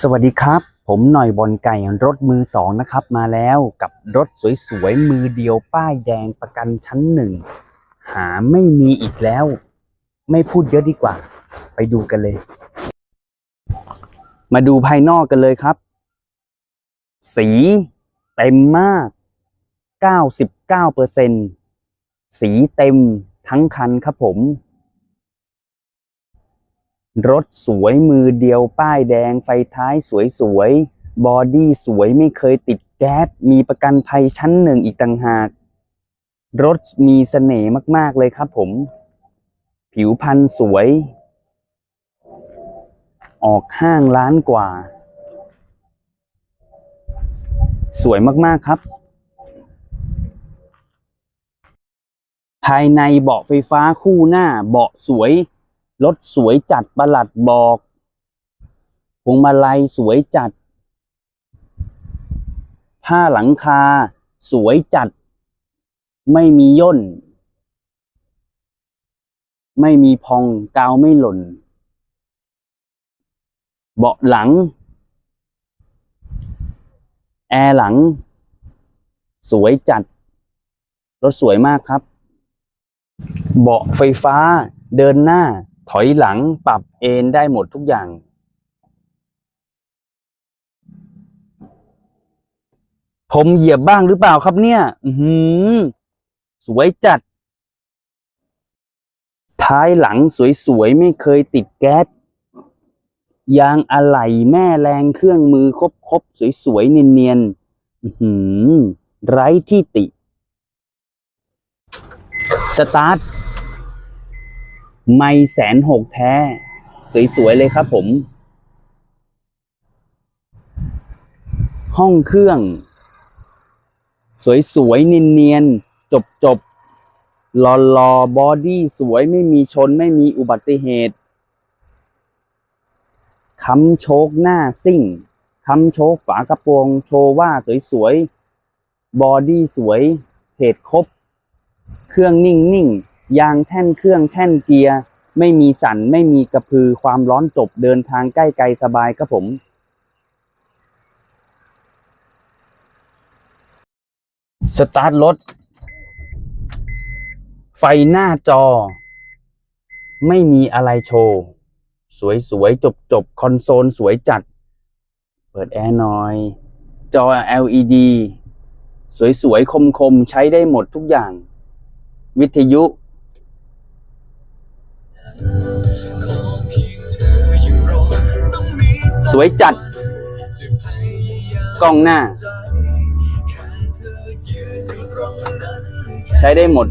สวัสดีครับ ผมหน่อยบอลไก่รถมือสองนะครับ มาแล้วกับรถสวยๆมือเดียวป้ายแดงประกันชั้นหนึ่งหาไม่มีอีกแล้ว ไม่พูดเยอะดีกว่า ไปดูกันเลย มาดูภายนอกกันเลยครับ สีเต็มมาก 99เปอร์เซ็นสีเต็มทั้งคันครับผม รถสวยมือเดียวป้ายแดงไฟท้ายสวยๆบอดี้สวยไม่เคยติดแก๊สมีประกันภัยชั้นหนึ่งอีกต่างหาก รถมีเสน่ห์มากๆเลยครับผม ผิวพรรณสวย ออกห้างล้านกว่า สวยมากๆครับ ภายในเบาะไฟฟ้าคู่หน้าเบาะสวย รถสวยจัดประหลัดบอกพวงมาลัยสวยจัด ผ้าหลังคา สวยจัด ไม่มีย่น ไม่มีพองกาวไม่หล่น เบาะหลัง แอร์หลัง สวยจัด รถสวยมากครับ เบาะไฟฟ้าเดินหน้า ถอยหลังปรับเอนได้หมดทุกอย่าง ผมเหยียบบ้างหรือเปล่าครับเนี่ย อือหือสวยจัด ท้ายหลังสวยๆ ไม่เคยติดแก๊ส ยางอะไหล่แม่แรงเครื่องมือครบๆ สวยๆ เนียนๆ อื้อหือไร้ที่ติ สตาร์ท ไม่แสนหกแท้ สวย ๆ เลยครับผม ห้องเครื่อง สวย ๆ เนียนๆจบ ๆ หล่อๆบอดี้สวยไม่มีชนไม่มีอุบัติเหตุค้ำโชคหน้าซิ่งค้ำโชคฝากระโปรงโชว์ว่าสวย ๆ บอดี้สวยเพจครบ เครื่องนิ่ง ๆ ยางแท่นเครื่องแท่นเกียร์ ไม่มีสั่นไม่มีกระพือความร้อนจบเดินทางใกล้ไกลสบายครับผมสตาร์ทรถ ไฟหน้าจอ ไม่มีอะไรโชว์ สวยๆ จบๆ คอนโซลสวยจัด เปิดแอร์หน่อย จอ LED สวยๆ คมๆ ใช้ได้หมดทุกอย่าง วิทยุ สวยจัด กล้องหน้า ใช้ได้หมด